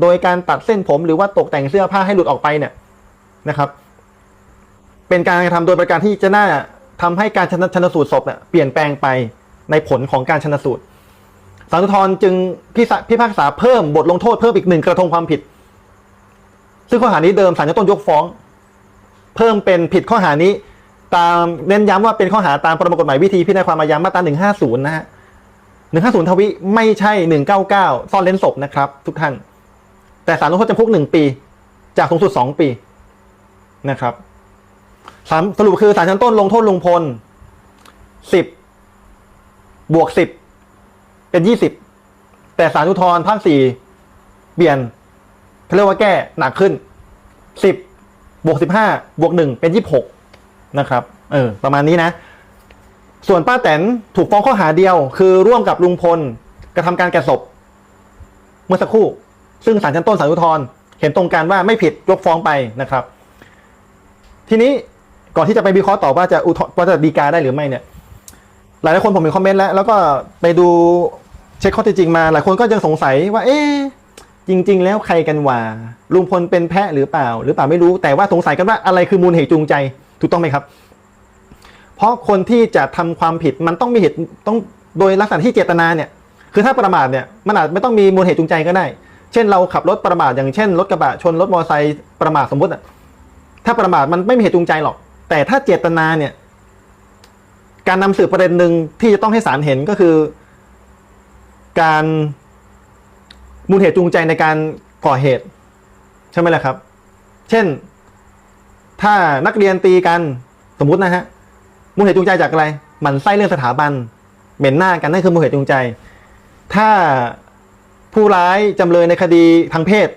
โดยการตัดเส้นผมหรือว่าตกแต่งเสื้อผ้าให้หลุดออกไปเนี่ยนะครับ เป็นการกระทำโดยประการที่จะน่าทำให้การชนชนสูตรศพเนี่ยเปลี่ยนแปลงไปในผลของการชนสูตรสารุทธรจึงพิพากษาเพิ่มบทลงโทษเพิ่มอีกหนึ่งกระทงความผิด ซึ่งข้อหานี้เดิมศาลชั้นต้นยกฟ้อง เพิ่มเป็นผิดข้อหานี้ ตามเน้นย้ำว่าเป็นข้อหาตามประมวลกฎหมายวิธีพิจารณาความอาญามาตรา150 นะฮะ150 ทวิไม่ใช่ 199 ซ่อนเล้นศพนะครับ ทุกท่าน แต่ศาลลงโทษจำคุก1ปี จากสูงสุด2ปีนะครับสาสรุปคือศาลชั้นต้นลงโทษลุงพล10บบวก10เป็น20แต่ศาลอุทธรภาค4เปลี่ยนเขาเรียกว่าแก้หนักขึ้น10บบวก15บห้าบวก1เป็น26นะครับ เออ ประมาณนี้นะ ส่วนป้าแตนถูกฟ้องข้อหาเดียว คือร่วมกับลุงพลกระทำการแก่ศพ เมื่อสักครู่ ซึ่งศาลชั้นต้นศาลอุทธรณ์เห็นตรงกันว่าไม่ผิดยกฟ้องไปนะครับ ทีนี้ก่อนที่จะไปวิเคราะห์ต่อว่าจะอุทธรณ์ว่าจะดีกาได้หรือไม่เนี่ย หลายๆคนผมเห็นคอมเมนต์แล้ว แล้วก็ไปดูเช็คข้อเท็จจริงมา หลายคนก็ยังสงสัยว่า เอ๊ะจริง ๆ แล้วใครกันว่าลุงพลเป็นแพะหรือเปล่า หรือเปล่าไม่รู้แต่ว่าสงสัยกันว่าอะไรคือมูลเหตุจูงใจถูกต้องไหมครับ เพราะคนที่จะทำความผิดมันต้องมีเหตุต้องโดยลักษณะที่เจตนาเนี่ย คือถ้าประมาทเนี่ยมันอาจไม่ต้องมีมูลเหตุจูงใจก็ได้ เช่นเราขับรถประมาทอย่างเช่นรถกระบะชนรถมอเตอร์ไซค์ประมาทสมมติอะถ้าประมาทมันไม่มีเหตุจูงใจหรอก แต่ถ้าเจตนาเนี่ย การนำสืบประเด็นหนึ่งที่จะต้องให้ศาลเห็นก็คือ การมูลเหตุจูงใจในการก่อเหตุ ใช่ไหมล่ะครับ เช่น ถ้านักเรียนตีกันสมมตินะฮะมูลเหตุจูงใจจากอะไรหมันไส้เรื่องสถาบันเหม็นหน้ากันนั่นคือมูลเหตุจูงใจ ถ้า ผู้ร้ายจำเลยในคดีทางเพศ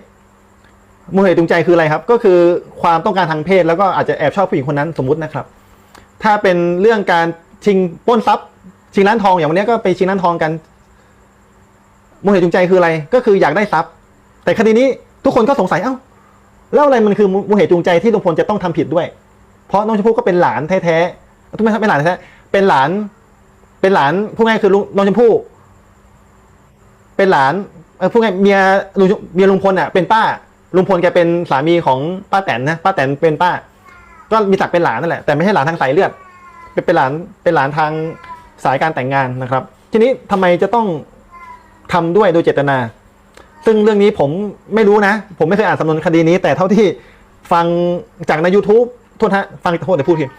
มูลเหตุจูงใจคืออะไรครับ ก็คือความต้องการทางเพศ แล้วก็อาจจะแอบชอบผู้หญิงคนนั้นสมมุตินะครับ ถ้าเป็นเรื่องการชิงปล้นทรัพย์ ชิงร้านทองอย่างวันนี้ก็ไปชิงร้านทองกันมูลเหตุจูงใจคืออะไร ก็คืออยากได้ทรัพย์ แต่คดีนี้ทุกคนก็สงสัยเอ้าแล้วอะไรมันคือมูลเหตุจูงใจที่ลุงพลจะต้องทำผิดด้วย เพราะน้องชมพู่ก็เป็นหลานแท้ๆไม่ใช่เป็นหลานแท้เป็นหลาน เป็นหลานพูดง่ายคือลุงน้องชมพู่ เป็นหลาน เออพูดไงเมียลุงเมียลุงพลอะเป็นป้าลุงพลแกเป็นสามีของป้าแตนนะป้าแตนเป็นป้า ก็มีศักดิ์เป็นหลานนั่นแหละแต่ไม่ใช่หลานทางสายเลือด เป็นเป็นหลานเป็นหลานทางสายการแต่งงานนะครับ ทีนี้ทำไมจะต้องทำด้วยโดยเจตนา ซึ่งเรื่องนี้ผมไม่รู้นะ ผมไม่เคยอ่านสำนวนคดีนี้ แต่เท่าที่ฟังจากใน YouTube โทษฮะฟังโทษเดี๋ยวพูดผิด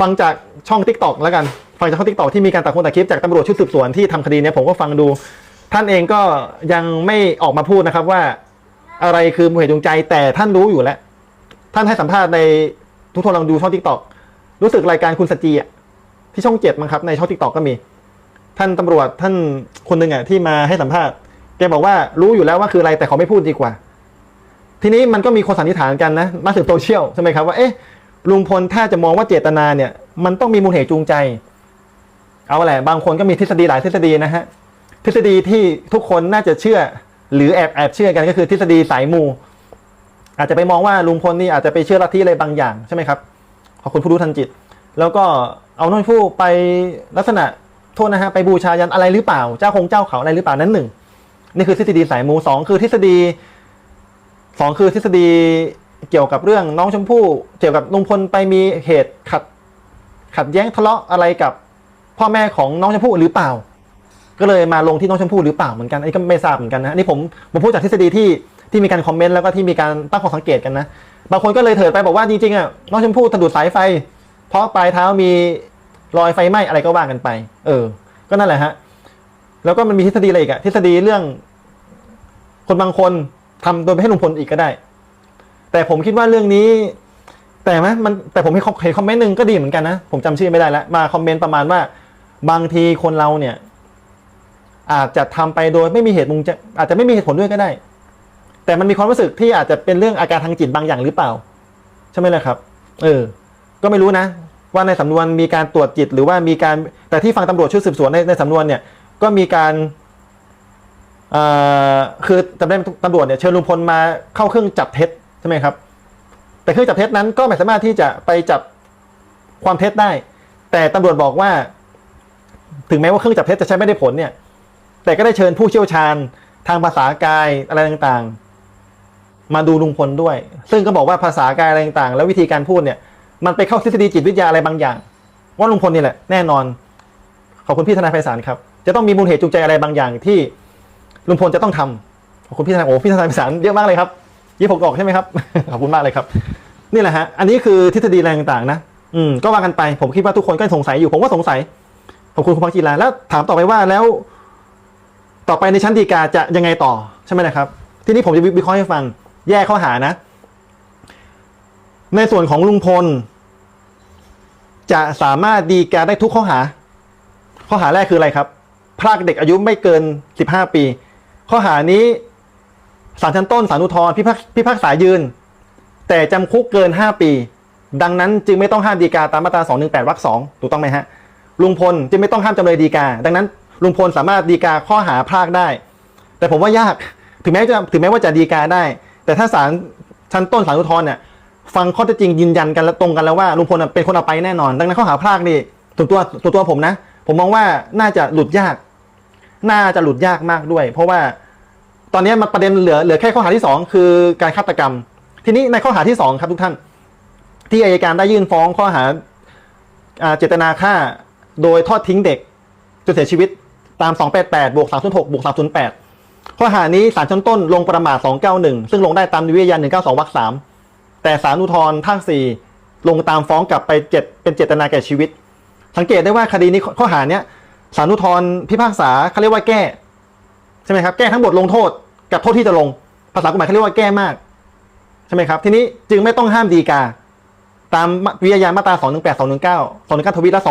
ฟังจากช่อง t ิ k t o k แล้วกัน ฟังจากช่อง t ิ k t o k ที่มีการตัดคนตัดคลิปจากตำรวจชุดสืบสวนที่ทำคดีเนี้ยผมก็ฟังดู ท่านเองก็ยังไม่ออกมาพูดนะครับว่าอะไรคือมูลเหตุจูงใจ แต่ท่านรู้อยู่แล้ว ท่านให้สัมภาษณ์ในทุกคนลองดูช่อง t ิ k t o k รู้สึกรายการคุณสจีอะที่ช่องเจ็ดมั้งครับในช่อง t ิ k t o k ก็มี ท่านตำรวจท่านคนหนึ่งอะที่มาให้สัมภาษณ์แกบอกว่ารู้อยู่แล้วว่าคืออะไรแต่เขาไม่พูดดีกว่า ทีนี้มันก็มีคนสันนิษฐานกันนะมาสืบโซเชียลใช่ไหมครับว่าเอ๊ะลุงพลถ้าจะมองว่าเจตนาเนี่ย มันต้องมีมูลเหตุจูงใจ เอาแหละบางคนก็มีทฤษฎีหลายทฤษฎีนะฮะ ทฤษฎีที่ทุกคนน่าจะเชื่อ หรือแอบแอบเชื่อกันก็คือทฤษฎีสายมู อาจจะไปมองว่าลุงพลนี่อาจจะไปเชื่อลัทธิอะไรบางอย่างใช่ไหมครับขอบคุณผู้รู้ทันจิต แล้วก็เอาน้อยผู้ไปลักษณะโทษนะฮะไปบูชายันอะไรหรือเปล่า เจ้าคงเจ้าเขาอะไรหรือเปล่านั้นหนึ่งนี่คือทฤษฎีสายมูสองคือทฤษฎีสองคือทฤษฎีเกี่ยวกับเรื่องน้องชมพู่เกี่ยวกับลุงพลไปมีเหตุขัดขัดแย้งทะเลาะอะไรกับพ่อแม่ของน้องชมพู่หรือเปล่า ก็เลยมาลงที่น้องชมพู่หรือเปล่าเหมือนกันอันนี้ก็ไม่ทราบเหมือนกันนะอันนี่ผมผมพูดจากทฤษฎีที่ที่มีการคอมเมนต์แล้วก็ที่มีการตั้งข้อสังเกตกันนะบางคนก็เลยเถิดไปบอกว่าจริงๆอะน้องชมพู่สะดุดสายไฟ เพราะปลายเท้ามีรอยไฟไหม้อะไรก็ว่ากันไป เออ ก็นั่นแหละฮะแล้วก็มันมีทฤษฎีอะไรอีกอะทฤษฎีเรื่อง คนบางคนทำโดยไม่ให้ลุงพลอีกก็ได้ แต่ผมคิดว่าเรื่องนี้ แต่ไหมมันแต่ผมเห็นเห็นคอมเมนต์หนึ่งก็ดีเหมือนกันนะ ผมจำชื่อไม่ได้แล้วมาคอมเมนต์ประมาณว่า บางทีคนเราเนี่ย อาจจะทำไปโดยไม่มีเหตุมุงจะอาจจะไม่มีเหตุผลด้วยก็ได้ แต่มันมีความรู้สึกที่อาจจะเป็นเรื่องอาการทางจิตบางอย่างหรือเปล่า ใช่ไหมล่ะครับ เออ ก็ไม่รู้นะ ว่าในสำนวนมีการตรวจจิต หรือว่ามีการแต่ที่ฟังตำรวจชุดสืบสวนในในสำนวนเนี่ย ก็มีการอ่อคือจำได้ตำรวจเนี่ยเชิญลุงพลมาเข้าเครื่องจับเท็จใช่ไหมครับ แต่เครื่องจับเท็จนั้นก็ไม่สามารถที่จะไปจับความเท็จได้ แต่ตำรวจบอกว่า ถึงแม้ว่าเครื่องจับเท็จจะใช้ไม่ได้ผลเนี่ย แต่ก็ได้เชิญผู้เชี่ยวชาญทางภาษากายอะไรต่างมาดูลุงพลด้วย ซึ่งก็บอกว่าภาษากายอะไรต่างๆ แล้ววิธีการพูดเนี่ย มันไปเข้าทฤษฎีจิตวิทยาอะไรบางอย่าง ว่าลุงพลนี่แหละแน่นอน ขอบคุณพี่ทนายไพศาลครับ จะต้องมีมูลเหตุจูงใจอะไรบางอย่างที่ลุงพลจะต้องทำขอบคุณพี่ทนายโอ้พี่ทนายไพศาลเยอะมากเลยครับยี่ผมออกใช่ไหมครับขอบคุณมากเลยครับนี่แหละฮะอันนี้คือทฤษฎีอะไรต่างๆนะอืมก็ว่ากันไปผมคิดว่าทุกคนก็สงสัยอยู่ผมก็สงสัยขอบคุณคุณพักกีฬาแล้วถามต่อไปว่าแล้ว ต่อไปในชั้นฎีกาจะยังไงต่อใช่ไหมนะครับ ทีนี้ผมจะวิเคราะห์ให้ฟัง แยกข้อหานะ ในส่วนของลุงพล จะสามารถดีกาได้ทุกข้อหา ข้อหาแรกคืออะไรครับ พรากเด็กอายุไม่เกิน 15 ปี ข้อหานี้ศาลชั้นต้นศาลอุทธรพิพากพิพากษายืน แต่จำคุกเกิน 5 ปี ดังนั้นจึงไม่ต้องห้ามดีกาตามมาตรา 218วรรคสองถูกต้องไหมฮะลุงพลจึงไม่ต้องห้ามจำเลยดีกา ดังนั้น ลุงพลสามารถดีกาข้อหาพรากได้ แต่ผมว่ายากถึงแม้จะถึงแม้ว่าจะดีกาได้ แต่ถ้าศาลชั้นต้นศาลอุทธรณ์เนี่ยฟังข้อเท็จจริงยืนยันกันและตรงกันแล้วว่าลุงพลเป็นคนเอาไปแน่นอน ดังนั้นข้อหาพรากนี่ส่วนตัวส่วนตัวผมนะ ผมมองว่าน่าจะหลุดยาก น่าจะหลุดยากมากด้วย เพราะว่าตอนนี้มันประเด็นเหลือเหลือแค่ข้อหาที่สองคือการฆาตกรรม ทีนี้ในข้อหาที่สองครับทุกท่าน ที่อายการได้ยื่นฟ้องข้อหาเจตนาฆ่าโดยทอดทิ้งเด็กจนเสียชีวิต ตาม 288 บวก 306 บวก 308 ข้อหานี้ศาลชั้นต้นลงประมาท 291 ซึ่งลงได้ตามวิทยา192วรรค3แต่ศาลอุทธรณ์ภาค 4 ลงตามฟ้องกลับไปเจ็ดเป็นเจตนาแก่ชีวิต สังเกตได้ว่าคดีนี้ข้อหาเนี้ยศาลอุทธรณ์พิพากษาเขาเรียกว่าแก้ใช่ไหมครับแก้ทั้งบทลงโทษกับโทษที่จะลง ภาษากฎหมายเขาเรียกว่าแก้มากใช่ไหมครับทีนี้จึงไม่ต้องห้ามดีกา ตามวิทยามาตรา218 219 219ทวีตและ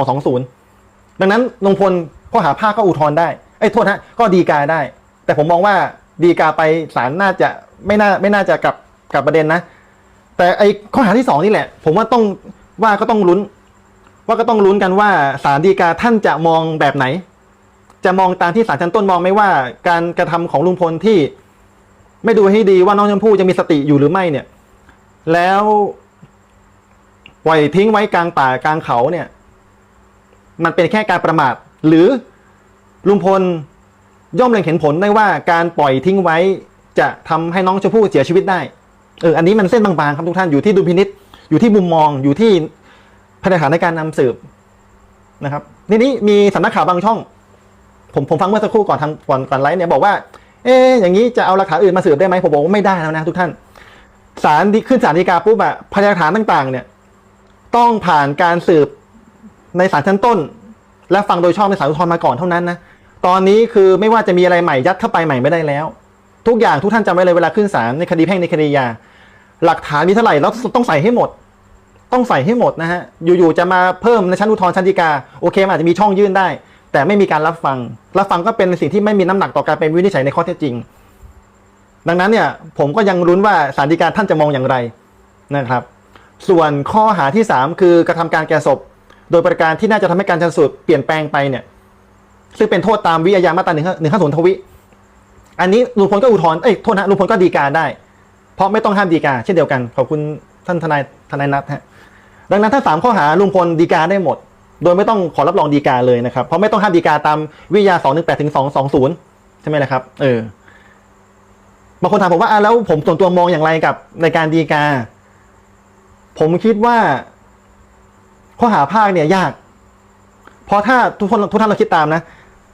220 ดังนั้นลงพล ข้อหาภาคก็อุทธรณ์ได้ไอ้ยโทษฮะก็ดีกาได้ แต่ผมมองว่าดีกาไปศาลน่าจะไม่น่าไม่น่าจะกลับกลับประเด็นนะ แต่ไอ้ข้อหาที่สองนี่แหละ ผมว่าต้องว่าก็ต้องลุ้น ว่าก็ต้องลุ้นกันว่าศาลฎีกาท่านจะมองแบบไหน จะมองตามที่ศาลชั้นต้นมองไหมว่า การกระทำของลุงพลที่ ไม่ดูให้ดีว่าน้องชมพู่จะมีสติอยู่หรือไม่เนี่ย แล้วปล่อยทิ้งไว้กลางป่ากลางเขาเนี่ย มันเป็นแค่การประมาท หรือลุงพลย่อมเล็งเห็นผลได้ว่าการปล่อยทิ้งไว้จะทำให้น้องชมพู่เสียชีวิตได้เอออันนี้มันเส้นบางๆครับทุกท่านอยู่ที่ดุลพินิษอยู่ที่มุมมองอยู่ที่พยานฐานในการนำสืบนะครับทีนี้มีสำนักข่าวบางช่อง ผมผมฟังเมื่อสักครู่ก่อนทำก่อนก่อนไลฟ์เนี่ยบอกว่า เอ๊อย่างนี้จะเอาหลักฐานอื่นมาสืบได้ไหมผมบอกว่าไม่ได้แล้วนะทุกท่านศาลขึ้นศาลฎีกาปุ๊บอะพยานฐานต่าง ๆ เนี่ย ต้องผ่านการสืบในศาลชั้นต้น และฟังโดยชอบในศาลอุทธรณ์มาก่อนเท่านั้นนะตอนนี้คือไม่ว่าจะมีอะไรใหม่ยัดเข้าไปใหม่ไม่ได้แล้ว ทุกอย่างทุกท่านจำไว้เลยเวลาขึ้นศาลในคดีแพ่งในคดียา หลักฐานมีเท่าไหร่แล้วต้องใส่ให้หมด ต้องใส่ให้หมดนะฮะอยู่ๆจะมาเพิ่มในชั้นอุทธรณ์ชั้นฎีกาโอเคมันอาจจะมีช่องยื่นได้ แต่ไม่มีการรับฟังรับฟังก็เป็นสิ่งที่ไม่มีน้ำหนักต่อการเป็นวินิจฉัยในข้อเท็จจริง ดังนั้นเนี่ยผมก็ยังลุ้นว่าศาลฎีกาท่านจะมองอย่างไรนะครับ ส่วนข้อหาที่ 3 คือกระทำการแก่ศพ โดยประการที่น่าจะทำให้การชันสูตรเปลี่ยนแปลงไปเนี่ยซึ่งเป็นโทษตามวิทยามาตราหนึ่งหนึ่งห้าศูนย์ทวิ อันนี้ลุงพลก็อุทธรณ์เอ้ยโทษนะลุงพลก็ดีกาได้ เพราะไม่ต้องห้ามดีกาเช่นเดียวกัน ขอบคุณท่านทนายทนายนัทฮะดังนั้นถ้าสามข้อหาลุงพลดีกาได้หมด โดยไม่ต้องขอรับรองดีกาเลยนะครับ เพราะไม่ต้องห้ามดีกาตามวิทยาสองหนึ่งแปดถึงสองสองศูนย์ใช่ไหมล่ะครับ เออบางคนถามผมว่าอะแล้วผมส่วนตัวมองอย่างไรกับในการดีกา ผมคิดว่า ข้อหาภาคเนี่ยยาก เพราะถ้าทุกคนทุกท่านเราคิดตามนะ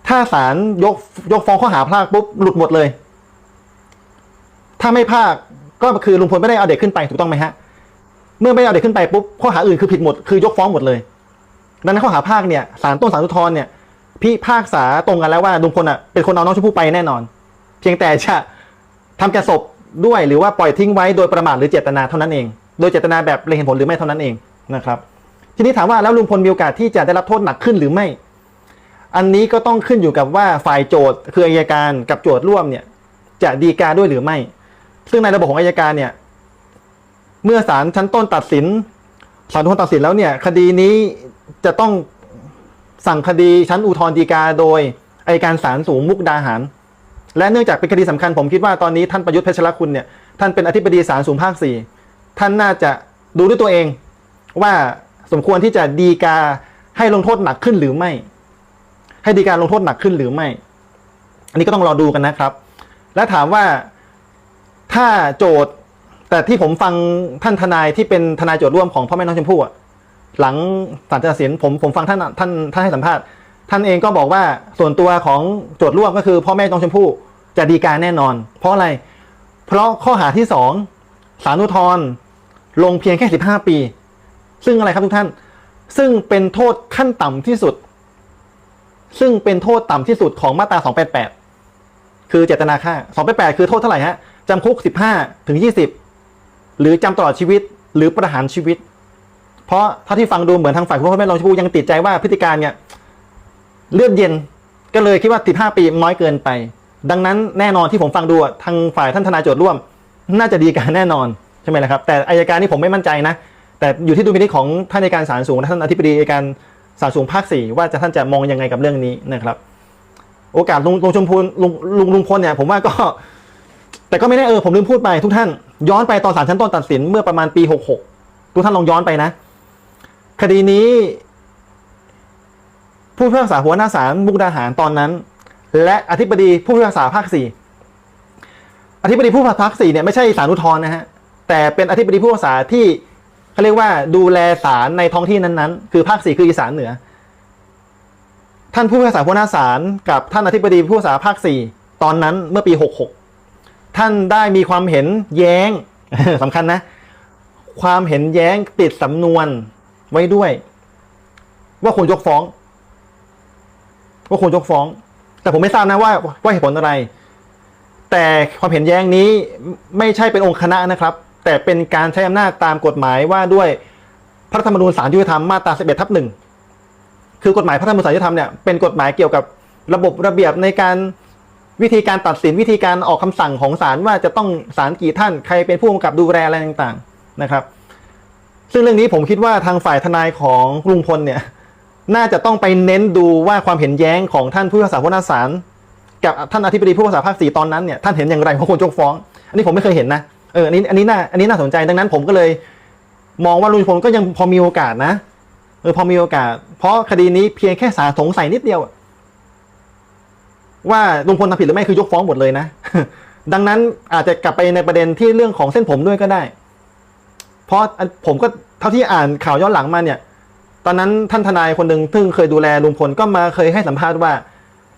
ถ้าศาลยกยกฟ้องข้อหาพากปุ๊บหลุดหมดเลย ถ้าไม่พากก็คือลุงพลไม่ได้เอาเด็กขึ้นไปถูกต้องไหมฮะ เมื่อไม่เอาเด็กขึ้นไปปุ๊บข้อหาอื่นคือผิดหมดคือยกฟ้องหมดเลยดังนั้นข้อหาภาคเนี่ยศาลต้นศาลอุทธรณ์เนี่ยพิพากษาตรงกันแล้วว่าลุงพลอะเป็นคนเอาน้องชมพู่ไปแน่นอน เพียงแต่จะทำแก่ศพด้วยหรือว่าปล่อยทิ้งไว้โดยประมาทหรือเจตนาเท่านั้นเอง โดยเจตนาแบบเล็งเห็นผลหรือไม่เท่านั้นเองนะครับ ทีนี้ถามว่าแล้วลุงพลมีโอกาสที่จะได้รับโทษหนักขึ้นหรือไม่ อันนี้ก็ต้องขึ้นอยู่กับว่าฝ่ายโจทย์คืออัยการกับโจทย์ร่วมเนี่ย จะดีกาด้วยหรือไม่ ซึ่งในระบบของอัยการเนี่ย เมื่อศาลชั้นต้นตัดสินศาลอุทธรณ์ตัดสินแล้วเนี่ย คดีนี้จะต้องสั่งคดีชั้นอุทธรณ์ฎีกาโดยอัยการศาลสูงมุกดาหาร และเนื่องจากเป็นคดีสำคัญผมคิดว่าตอนนี้ท่านประยุทธ์เพชรคุณเนี่ยท่านเป็นอธิบดีศาลสูงภาคสี่ท่านน่าจะดูด้วยตัวเองว่า สมควรที่จะดีกาให้ลงโทษหนักขึ้นหรือไม่ ให้ดีการลงโทษหนักขึ้นหรือไม่ อันนี้ก็ต้องรอดูกันนะครับ และถามว่าถ้าโจทย์แต่ที่ผมฟังท่านทนายที่เป็นทนายโจทย์ร่วมของพ่อแม่น้องชมพู่อะหลังศาลตัดสินผมผมฟังท่านท่านท่านให้สัมภาษณ์ท่านเองก็บอกว่าส่วนตัวของโจทย์ร่วมก็คือพ่อแม่น้องชมพู่จะดีการแน่นอน เพราะอะไร เพราะข้อหาที่สองสารุทธรลงเพียงแค่สิบห้าปี ซึ่งอะไรครับทุกท่าน ซึ่งเป็นโทษขั้นต่ำที่สุด ซึ่งเป็นโทษต่ำที่สุดของมาตรา 288 คือเจตนาฆ่า 288 คือโทษเท่าไหร่ฮะจำคุก 15 ถึง 20 หรือจำตลอดชีวิตหรือประหารชีวิต เพราะถ้าที่ฟังดูเหมือนทางฝ่ายคุณพ่อแม่รองชมพูยังติดใจว่าพฤติการเนี่ยเลือดเย็นก็เลยคิดว่า 15 ปีน้อยเกินไป ดังนั้นแน่นอนที่ผมฟังดูทางฝ่ายท่านทนายโจทย์ร่วม น่าจะดีการแน่นอนใช่ไหมล่ะครับ แต่อายการนี่ผมไม่มั่นใจนะ แต่อยู่ที่ดุลพินิจของท่านในการศาลสูงและท่านอธิบดีอัยการศาลสูงภาคสี่ว่าจะท่านจะมองยังไงกับเรื่องนี้นะครับ โอกาสลุงลุงชมพูลุงลุงลุงพลเนี่ยผมว่าก็ แต่ก็ไม่แน่เออผมลืมพูดไปทุกท่านย้อนไปตอนศาลชั้นต้นตัดสินเมื่อประมาณปีหกหกทุกท่านลองย้อนไปนะ คดีนี้ ผู้พิพากษาหัวหน้าศาลมุกดาหารตอนนั้น และอธิบดีผู้พิพากษาภาคสี่อธิบดีผู้พิพากษาภาคสี่เนี่ยไม่ใช่ศาลอุทธรณ์นะฮะแต่เป็นอธิบดีผู้พิพากษาที่ เขาเรียกว่าดูแลศาลในท้องที่นั้นๆ คือภาคสี่คืออีสานเหนือ ท่านผู้พิพากษาหัวหน้าศาลกับท่านอธิบดีผู้พิพากษาภาคสี่ตอนนั้นเมื่อปีหกหกท่านได้มีความเห็นแย้งสำคัญนะ ความเห็นแย้งติดสำนวนไว้ด้วย ว่าควรยกฟ้อง ว่าควรยกฟ้อง แต่ผมไม่ทราบนะว่าว่าเหตุผลอะไร แต่ความเห็นแย้งนี้ไม่ใช่เป็นองค์คณะนะครับ แต่เป็นการใช้อำนาจตามกฎหมายว่าด้วยพระธรรมนูญศาลยุติธรรมมาตรา 11 ทับหนึ่งคือกฎหมายพระธรรมนูญศาลยุติธรรมเนี่ยเป็นกฎหมายเกี่ยวกับระบบระเบียบในการวิธีการตัดสินวิธีการออกคำสั่งของศาลว่าจะต้องศาลกี่ท่านใครเป็นผู้กำกับดูแลอะไรต่างๆนะครับ ซึ่งเรื่องนี้ผมคิดว่าทางฝ่ายทนายของลุงพลเนี่ยน่าจะต้องไปเน้นดูว่าความเห็นแย้งของท่านผู้พิพากษาหัวหน้าศาลกับท่านอธิบดีผู้พิพากษาภาคสี่ตอนนั้นเนี่ยท่านเห็นอย่างไรว่าควรยกฟ้อง อันนี้ผมไม่เคยเห็นนะ เอออันนี้อันนี้น่าอันนี้น่าสนใจดังนั้นผมก็เลย มองว่าลุงพลก็ยังพอมีโอกาสนะเออพอมีโอกาส เพราะคดีนี้เพียงแค่สาสงสัยนิดเดียว ว่าลุงพลทำผิดหรือไม่คือยกฟ้องหมดเลยนะ ดังนั้นอาจจะกลับไปในประเด็นที่เรื่องของเส้นผมด้วยก็ได้ เพราะผมก็เท่าที่อ่านข่าวย้อนหลังมาเนี่ย ตอนนั้นท่านทนายคนหนึ่งซึ่งเคยดูแลลุงพลก็มาเคยให้สัมภาษณ์ว่า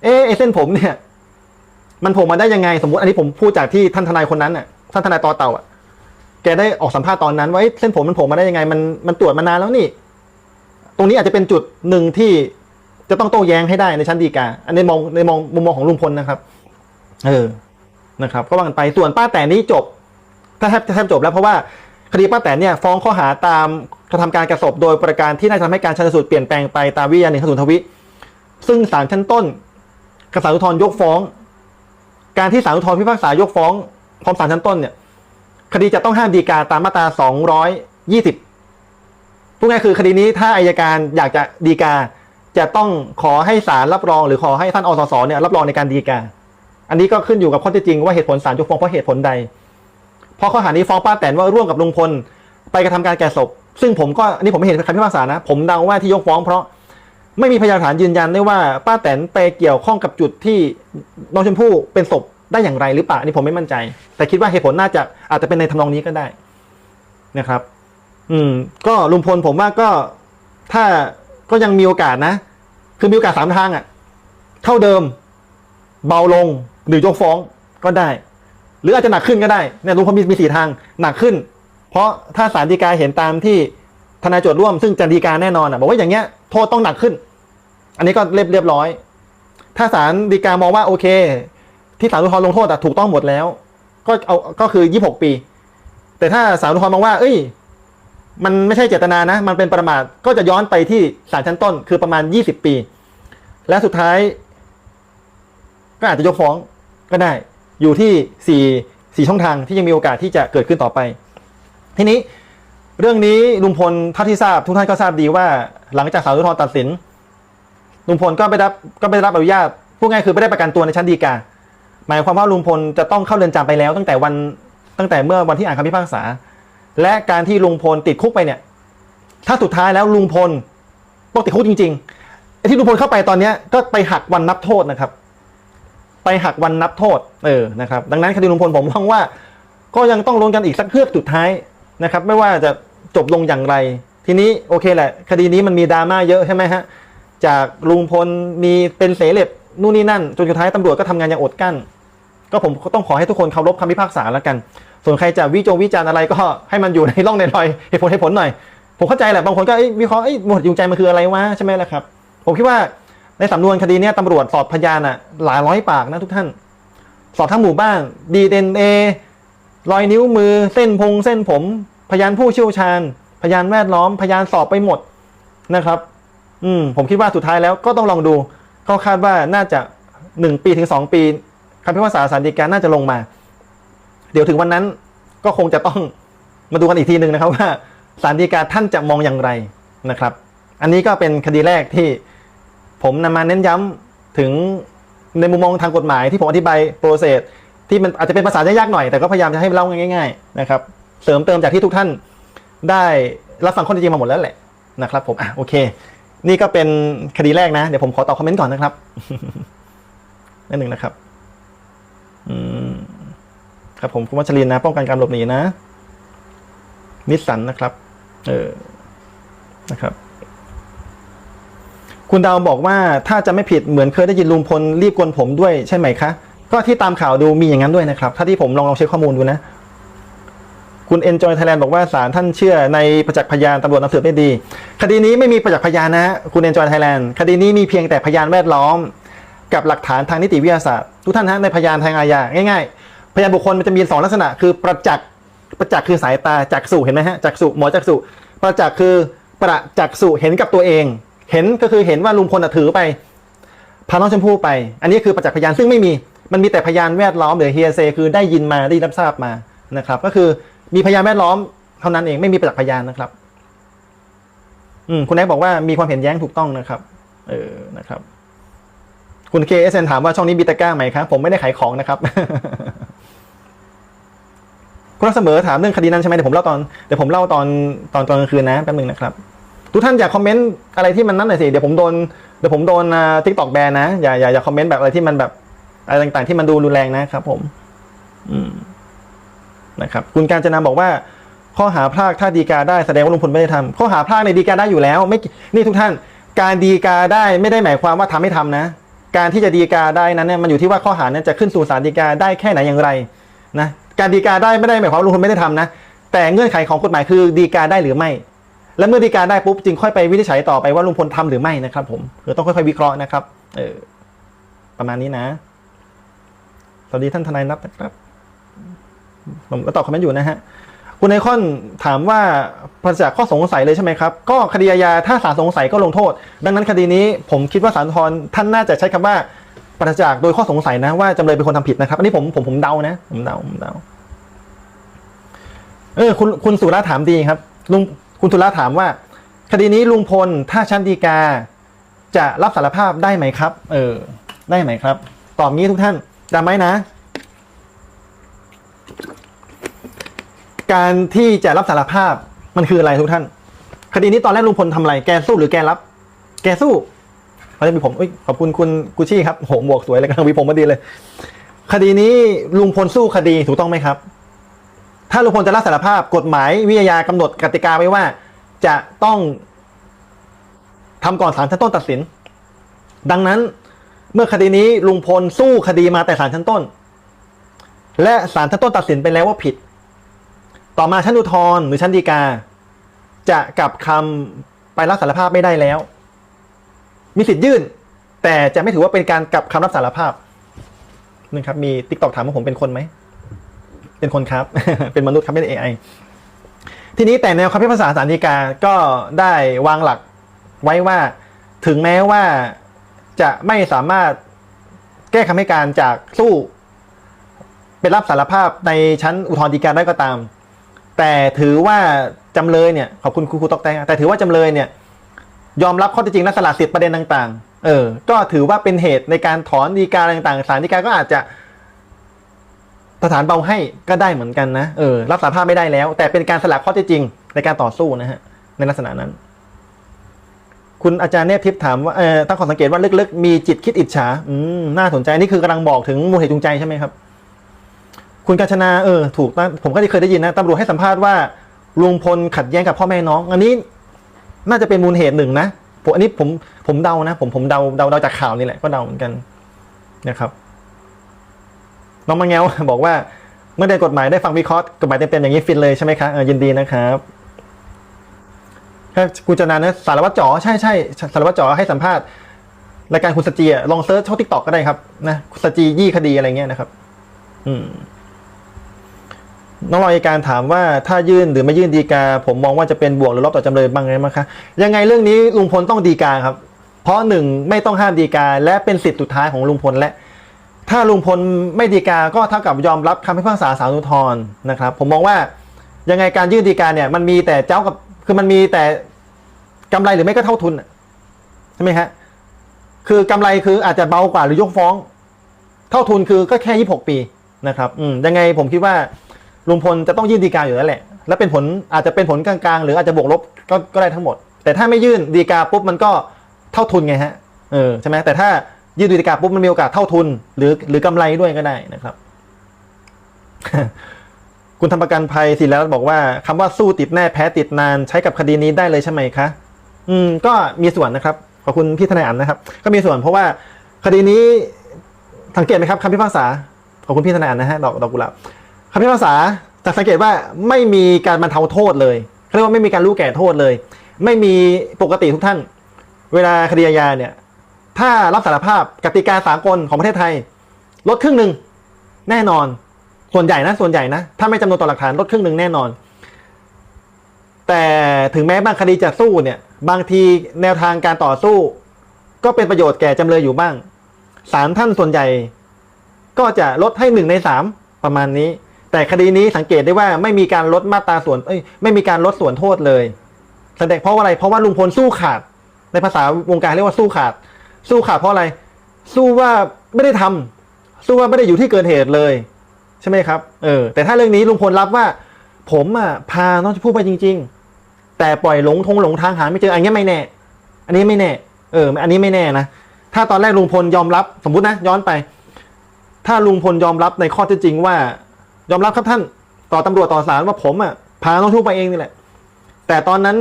เออเส้นผมเนี่ย มันโผลมาได้ยังไง สมมติอันนี้ผมพูดจากที่ท่านทนายคนนั้นน่ะ ท่านทนายต่อเต่าอะแกได้ออกสัมภาษณ์ตอนนั้นว่าเส้นผมมันโผล่มาได้ยังไง มันมันตรวจมานานแล้วนี่ ตรงนี้อาจจะเป็นจุดหนึ่งที่จะต้องโต้แย้งให้ได้ในชั้นฎีกา อันนี้มองในมองมุมมองของลุงพลนะครับ เออนะครับก็ว่ากันไปส่วนป้าแต่นี้จบ ถ้าแทบจะแทบจบแล้วเพราะว่าคดีป้าแตนเนี่ยฟ้องข้อหาตามกระทำการกระสบโดยประการที่น่าจะทำให้การชันสูตรเปลี่ยนแปลงไปตามวิทยาหนึ่งขสุนทวิ ซึ่งศาลชั้นต้นกับศาลอุทธรณ์ยกฟ้อง การที่ศาลอุทธรณ์พิพากษายกฟ้อง พร้อมศาลชั้นต้นเนี่ยคดีจะต้องห้ามดีกาตามมาตรา 220พูดง่ายคือคดีนี้ถ้าอายการอยากจะดีกาจะต้องขอให้ศาลรับรอง หรือขอให้ท่านอสสเนี่ยรับรองในการดีกา อันนี้ก็ขึ้นอยู่กับข้อเท็จจริงว่าเหตุผลศาลยกฟ้องเพราะเหตุผลใด เพราะข้อหานี้ฟ้องป้าแตนว่าร่วมกับลุงพลไปกระทำการแก่ศพ ซึ่งผมก็อันนี้ผมไม่เห็นคำพิพากษานะ ผมเดาว่าที่ยกฟ้องเพราะไม่มีพยานฐานยืนยันได้ว่าป้าแตนไปเกี่ยวข้องกับจุดที่น้องชมพู่เป็นศพ ได้อย่างไรหรือเปล่าอันนี้ผมไม่มั่นใจ แต่คิดว่าเหตุผลน่าจะอาจจะเป็นในทำนองนี้ก็ได้นะครับ อืม ก็ลุงพลผมว่าก็ถ้าก็ยังมีโอกาสนะ คือมีโอกาสสามทางอะ่ะ เท่าเดิม เบาลงหรือยกฟ้องก็ได้ หรืออาจจะหนักขึ้นก็ได้เนี่ยลุงพลมีมีสี่ทางหนักขึ้น เพราะถ้าศาลฎีกาเห็นตามที่ทนายโจทย์ร่วมซึ่งจะฎีกาแน่นอนอะบอกว่าอย่างเงี้ยโทษต้องหนักขึ้น อันนี้ก็เรียบเรียบร้อย ถ้าศาลฎีกามองว่าโอเค ที่ศาลอุทธรณ์ลงโทษอะถูกต้องหมดแล้ว ก็เอาก็คือยี่หกปี แต่ถ้าศาลอุทธรณ์มองว่า เอ้ย มันไม่ใช่เจตนานะ มันเป็นประมาทก็จะย้อนไปที่ศาลชั้นต้น คือประมาณยี่สิบปี และสุดท้าย ก็อาจจะยกฟ้องก็ได้ อยู่ที่สี่สี่ช่องทางที่ยังมีโอกาสที่จะเกิดขึ้นต่อไป ทีนี้เรื่องนี้ลุงพลเท่าที่ทราบทุกท่านก็ทราบดีว่า หลังจากศาลอุทธรณ์ตัดสินลุงพลก็ไม่ได้รับก็ไม่ได้รับอนุญาตพูดง่ายคือไม่ได้ประกันตัวในชั้นฎีกา หมายความว่าลุงพลจะต้องเข้าเรือนจำไปแล้วตั้งแต่วันตั้งแต่เมื่อวันที่อ่านคำพิพากษา และการที่ลุงพลติดคุกไปเนี่ย ถ้าสุดท้ายแล้วลุงพลต้องติดคุกจริงๆไอ้ที่ลุงพลเข้าไปตอนเนี้ยก็ไปหักวันนับโทษนะครับ ไปหักวันนับโทษ เออนะครับ ดังนั้นคดีลุงพลผมมองว่า ก็ยังต้องลุ้นกันอีกสักเฮือกสุดท้ายนะครับ ไม่ว่าจะจบลงอย่างไร ทีนี้โอเคแหละ คดีนี้มันมีดราม่าเยอะใช่ไหมฮะจากลุงพลมีเป็นเสเลบ นู่นนี่นั่นจนสุดท้ายตำรวจก็ทำงานอย่างอดกั้น ก็ผมก็ต้องขอให้ทุกคนเคารพคำพิพากษาแล้วกัน ส่วนใครจะวิจงวิจารณ์อะไรก็ให้มันอยู่ในร่องในรอยเหตุผลเหตุผลหน่อย ผมเข้าใจแหละบางคนก็เอ้ยวิเคราะห์เอ้หมวดจูงใจมันคืออะไรวะใช่ไหมล่ะครับ ผมคิดว่าในสำนวนคดีนี้ตำรวจสอบพยานอะหลายร้อยปากนะทุกท่าน สอบทั้งหมู่บ้าน DNA รอยนิ้วมือเส้นพงเส้นผม พยานผู้เชี่ยวชาญ พยานแวดล้อม พยานสอบไปหมดนะครับ อืมผมคิดว่าสุดท้ายแล้วก็ต้องลองดู เขาคาดว่าน่าจะหนึ่งปีถึงสองปีคำพิพากษาสารดีกาน่าจะลงมา เดี๋ยวถึงวันนั้นก็คงจะต้องมาดูกันอีกทีหนึ่งนะครับว่าสารดีกาท่านจะมองอย่างไรนะครับ อันนี้ก็เป็นคดีแรกที่ผมนำมาเน้นย้ำถึงในมุมมองทางกฎหมายที่ผมอธิบายโปรเซสที่มันอาจจะเป็นภาษายากๆหน่อย แต่ก็พยายามจะให้เล่าง่าย ๆ นะครับ เสริมเติมจากที่ทุกท่านได้รับฟังข้อเท็จจริงมาหมดแล้วแหละนะครับผมอะโอเค นี่ก็เป็นคดีแรกนะ เดี๋ยวผมขอตอบคอมเมนต์ก่อนนะครับนั่นหนึ่งนะครับ อืมครับผมคุณวัชรินนะ ป้องกันการหลบหนีนะนิสสันนะครับ เออนะครับ คุณดาวบอกว่าถ้าจะไม่ผิดเหมือนเคยได้ยินลุงพลรีบกวนผมด้วยใช่ไหมคะ ก็ที่ตามข่าวดูมีอย่างนั้นด้วยนะครับ ถ้าที่ผมลองลองเช็คข้อมูลดูนะ คุณ Enjoy Thailand บอกว่าศาลท่านเชื่อในประจักษ์พยานตำรวจนำสืบได้ดี คดีนี้ไม่มีประจักษ์พยานนะคุณ Enjoy Thailand คดีนี้มีเพียงแต่พยานแวดล้อม กับหลักฐานทางนิติวิทยาศาสตร์ ทุกท่านฮะในพยานทางอาญาง่ายๆ พยานบุคคลมันจะมีสองลักษณะ คือประจักษ์ประจักษ์คือสายตาจักษุเห็นไหมฮะจักษุหมอจักษุประจักษ์คือประจักษุเห็นกับตัวเอง เห็นก็คือเห็นว่าลุงพลถือไปพาน้องชมพู่ไป อันนี้คือประจักษ์พยานซึ่งไม่มีมันมีแต่พยานแวดล้อมหรือเฮียเซคือได้ยินมาได้รับทราบมานะครับก็คือ มีพยานแวดล้อมเท่านั้นเองไม่มีประจักษ์พยานนะครับ อืมคุณแอ๊กบอกว่ามีความเห็นแย้งถูกต้องนะครับ เออนะครับ คุณเคเอสเนถามว่าช่องนี้มีตะกร้าไหมครับผมไม่ได้ขายของนะครับ คุณรักเสมอถามเรื่องคดีนั้นใช่ไหมเดี๋ยวผมเล่าตอนเดี๋ยวผมเล่าตอนตอนตอนกลางคืนนะแป๊บนึงนะครับทุกท่านอย่าคอมเมนต์อะไรที่มันนั่นหน่อยสิเดี๋ยวผมโดนเดี๋ยวผมโดนทิกตอกแบนนะอย่าอย่าอย่าคอมเมนต์แบบอะไรที่มันแบบอะไรต่างๆ ที่มันดูรุนแรงนะครับผม อืม นะครับคุณการจนาบอกว่า ข้อหาพรากถ้าดีกาได้แสดงว่าลุงพลไม่ได้ทำข้อหาพรากในดีกาได้อยู่แล้วไม่นี่ทุกท่าน การดีกาได้ไม่ได้หมายความว่าทำไม่ทำนะ การที่จะดีกาได้นั้นเนี่ยมันอยู่ที่ว่าข้อหานั้นจะขึ้นสู่ศาลฎีกาได้แค่ไหนอย่างไรนะการดีกาได้ไม่ได้หมายความว่าลุงพลไม่ได้ทำนะแต่เงื่อนไขของกฎหมายคือดีกาได้หรือไม่ และเมื่อดีกาได้ปุ๊บจึงค่อยไปวินิจฉัยต่อไปว่าลุงพลทำหรือไม่นะครับ ผมคือต้องค่อยๆวิเคราะห์นะครับ เออประมาณนี้นะ สวัสดีท่านทนายนัทนะครับ ผมก็ตอบคอมเมนต์อยู่นะฮะ คุณไอคอนถามว่าปราศจากข้อสงสัยเลยใช่ไหมครับ ก็คดีอาญาถ้าศาลสงสัยก็ลงโทษ ดังนั้นคดีนี้ผมคิดว่าศาลทรท่านน่าจะใช้คำว่าปราศจากโดยข้อสงสัยนะว่าจำเลยเป็นคนทำผิดนะครับ อันนี้ผมผมผมเดานะ ผมเดาผมเดาเออคุณคุณสุราถามดีครับลุงคุณสุราถามว่า คดีนี้ลุงพลถ้าชั้นฎีกาจะรับสารภาพได้ไหมครับ เออ ได้ไหมครับ ตอบงี้ทุกท่านจำไว้นะ การที่จะรับสารภาพมันคืออะไรทุกท่าน คดีนี้ตอนแรกลุงพลทำอะไร แกสู้หรือแกรับ แกสู้เขาจะมีผมอขอบคุณคุณกุชชี่ครับโหหมวกสวยเลยกำลังมีผมมาดีเลย คดีนี้ลุงพลสู้คดีถูกต้องไหมครับ ถ้าลุงพลจะรับสารภาพกฎหมายวิทยากำหนดกติกาไว้ว่า จะต้องทำก่อนศาลชั้นต้นตัดสิน ดังนั้นเมื่อคดีนี้ลุงพลสู้คดีมาแต่ศาลชั้นต้น และศาลชั้นต้นตัดสินไปแล้วว่าผิด ต่อมาชั้นอุทธรณ์หรือชั้นฎีกา จะกลับคำไปรับสารภาพไม่ได้แล้ว มีสิทธิ์ยื่น แต่จะไม่ถือว่าเป็นการกลับคำรับสารภาพนะครับมีติ๊กตอกถามว่าผมเป็นคนไหม เป็นคนครับ เป็นมนุษย์ครับไม่ใช่ AI ทีนี้แต่แนวคำพิพากษาสารฎีกาก็ได้วางหลักไว้ว่าถึงแม้ว่าจะไม่สามารถแก้คำให้การจากสู้เป็นรับสารภาพในชั้นอุทธรณ์ฎีกาได้ก็ตาม แต่ถือว่าจำเลยเนี่ยขอบคุณครูครูตอกแตงแต่ถือว่าจำเลยเนี่ยยอมรับข้อเท็จจริงและสละสิทธิ์ประเด็นต่าง ๆ เออ ก็ถือว่าเป็นเหตุในการถอนฎีการต่างๆศาลฎีกาก็อาจจะสถานเบาให้ก็ได้เหมือนกันนะเออรับสารภาพไม่ได้แล้ว แต่เป็นการสละข้อเท็จจริงในการต่อสู้นะฮะในลักษณะนั้น คุณอาจารย์เนบทิพย์ถามว่าเออตั้งข้อสังเกตว่าลึกๆ มีจิตคิดอิจฉาอืมน่าสนใจนี่คือกำลังบอกถึงมูลเหตุจูงใจใช่ไหมครับ คุณกาญชนาเออถูกนะผมก็เคยได้ยินนะตำรวจให้สัมภาษณ์ว่าลุงพลขัดแย้งกับพ่อแม่น้อง อันนี้น่าจะเป็นมูลเหตุหนึ่งนะผมอันนี้ผมผมเดานะ ผมผมเดาเดาเดาจากข่าวนี่แหละก็เดาเหมือนกันนะครับ น้องมังแงวบอกว่าเมื่อได้กฎหมายได้ฟังวิเคราะห์กฎหมายเต็มๆอย่างนี้ฟินเลยใช่ไหมคะยินดีนะครับถ้าคุณจนานะสารวัตรจ๋อใช่ใช่สารวัตรจ๋อให้สัมภาษณ์รายการคุณสจีลองเซิร์ชช่องทิกตอกก็ได้ครับนะคุณสจียี่คดีอะไรเงี้ยนะครับ อืม น้องรอยการถามว่าถ้ายื่นหรือไม่ยื่นดีกา ผมมองว่าจะเป็นบวกหรือลบต่อจำเลยบ้างไงมั้งคะยังไงเรื่องนี้ลุงพลต้องดีกาครับ เพราะหนึ่งไม่ต้องห้ามดีกา และเป็นสิทธิ์สุดท้ายของลุงพลและ ถ้าลุงพลไม่ดีกาก็เท่ากับยอมรับคำพิพากษาสารอุทธรณ์นะครับ ผมมองว่ายังไงการยื่นดีกาเนี่ยมันมีแต่เจ้ากับคือมันมีแต่กำไรหรือไม่ก็เท่าทุนใช่ไหมฮะคือกำไรคืออาจจะเบากว่าหรือยกฟ้อง เท่าทุนคือก็แค่ยี่หกปีนะครับ อืมยังไงผมคิดว่า ลุงพลจะต้องยื่นดีกาอยู่แล้วแหละ และเป็นผลอาจจะเป็นผลกลางๆ หรืออาจจะบวกลบก็ก็ได้ทั้งหมด แต่ถ้าไม่ยื่นดีกาปุ๊บมันก็เท่าทุนไงฮะเออใช่ไหมแต่ถ้ายื่นดีกาปุ๊บมันมีโอกาสเท่าทุน หรือหรือกำไรด้วยก็ได้นะครับ คุณทำประกันภัยสิแล้วบอกว่าคำว่าสู้ติดแน่แพ้ติดนานใช้กับคดีนี้ได้เลยใช่ไหมคะอืมก็มีส่วนนะครับขอบคุณพี่ทนายอันนะครับ ก็มีส่วนเพราะว่าคดีนี้สังเกตไหมครับคำพิพากษาขอบคุณพี่ทนายอันนะฮะดอกดอกกุหลาบ คำพิพากษาจะสังเกตว่าไม่มีการบรรเทาโทษเลยเขาเรียกว่าไม่มีการรู้แก่โทษเลย ไม่มีปกติทุกท่าน เวลาคดีอาญาเนี่ย ถ้ารับสารภาพกติกาสากลของประเทศไทย ลดครึ่งหนึ่งแน่นอน ส่วนใหญ่นะส่วนใหญ่นะ ถ้าไม่จำนวนต่อหลักฐานลดครึ่งหนึ่งแน่นอน แต่ถึงแม้บางคดีจะสู้เนี่ย บางทีแนวทางการต่อสู้ ก็เป็นประโยชน์แก่จำเลยอยู่บ้างศาลท่านส่วนใหญ่ ก็จะลดให้หนึ่งในสามประมาณนี้ แต่คดีนี้สังเกตได้ว่าไม่มีการลดมาตราส่วนเอ้ยไม่มีการลดส่วนโทษเลยแสดงเพราะอะไรเพราะว่าลุงพลสู้ขาด ในภาษาวงการเรียกว่าสู้ขาด สู้ขาดเพราะอะไร สู้ว่าไม่ได้ทำสู้ว่าไม่ได้อยู่ที่เกิดเหตุเลย ใช่ไหมครับเออแต่ถ้าเรื่องนี้ลุงพลรับว่า ผมอะพาน้องชมพู่ไปจริง ๆ แต่ปล่อยหลงทงหลงทางหาไม่เจออันนี้ไม่แน่ อันนี้ไม่แน่ เออ อันนี้ไม่แน่นะถ้าตอนแรกลุงพลยอมรับ สมมตินะย้อนไป ถ้าลุงพลยอมรับในข้อเท็จจริงว่า ยอมรับครับท่านต่อตำรวจต่อศาลว่าผมอะพาน้องชูไปเองนี่แหละ แต่ตอนนั้น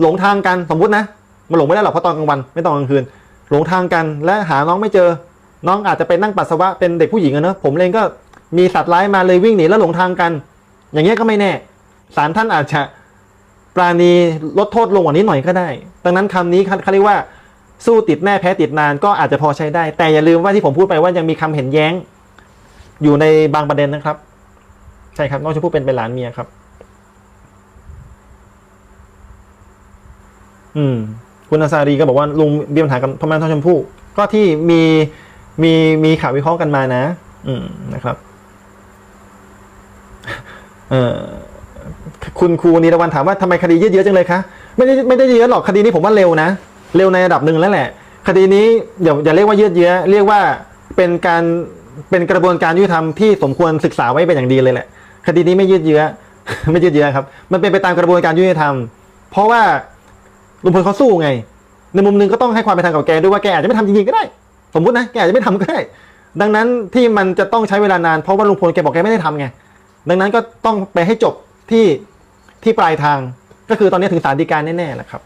หลงทางกันสมมตินะมันหลงไม่ได้หรอกเพราะตอนกลางวันไม่ตอนกลางคืน หลงทางกันและหาน้องไม่เจอ น้องอาจจะไปนั่งปัสสาวะเป็นเด็กผู้หญิงอะเนอะผมเองก็มีสัตว์ร้ายมาเลยวิ่งหนีแล้วหลงทางกัน อย่างเงี้ยก็ไม่แน่ศาลท่านอาจจะปราณีลดโทษลงกว่านี้หน่อยก็ได้ ดังนั้นคำนี้เขาเรียกว่าสู้ติดแน่แพ้ติดนานก็อาจจะพอใช้ได้ แต่อย่าลืมว่าที่ผมพูดไปว่ายังมีคำเห็นแย้ง อยู่ในบางประเด็นนะครับ ใช่ครับน้องชมพู่เป็นเป็นหลานเมียครับ อืม คุณอาซารีก็บอกว่าลุงมีปัญหากับพ่อแม่ท้องชมพู่ ก็ที่มีมีมีข่าววิเคราะห์กันมานะ อืมนะครับ เออคุณครูนีรวันถามว่าทำไมคดียืดเยอะจังเลยคะไม่ได้ไม่ได้เยอะหรอกคดีนี้ผมว่าเร็วนะเร็วในระดับหนึ่งแล้วแหละ คดีนี้อย่าอย่าเรียกว่ายืดเยอะเรียกว่าเป็นการเป็นกระบวนการยุติธรรมที่สมควรศึกษาไว้เป็นอย่างดีเลยแหละ คดีนี้ไม่ยืดเยื้อ ไม่ยืดเยื้อครับ มันเป็นไปตามกระบวนการยุติธรรม เพราะว่าลุงพลเขาสู้ไง ในมุมหนึงก็ต้องให้ความเป็นธรรมกับแกด้วยว่าแกอาจจะไม่ทำจริงๆก็ได้ สมมตินะแกอาจจะไม่ทำก็ได้ ดังนั้นที่มันจะต้องใช้เวลานานเพราะว่าลุงพลแกบอกแกไม่ได้ทำไง ดังนั้นก็ต้องไปให้จบที่ที่ปลายทาง ก็คือตอนนี้ถึงศาลฎีกาแน่ๆแหละครับ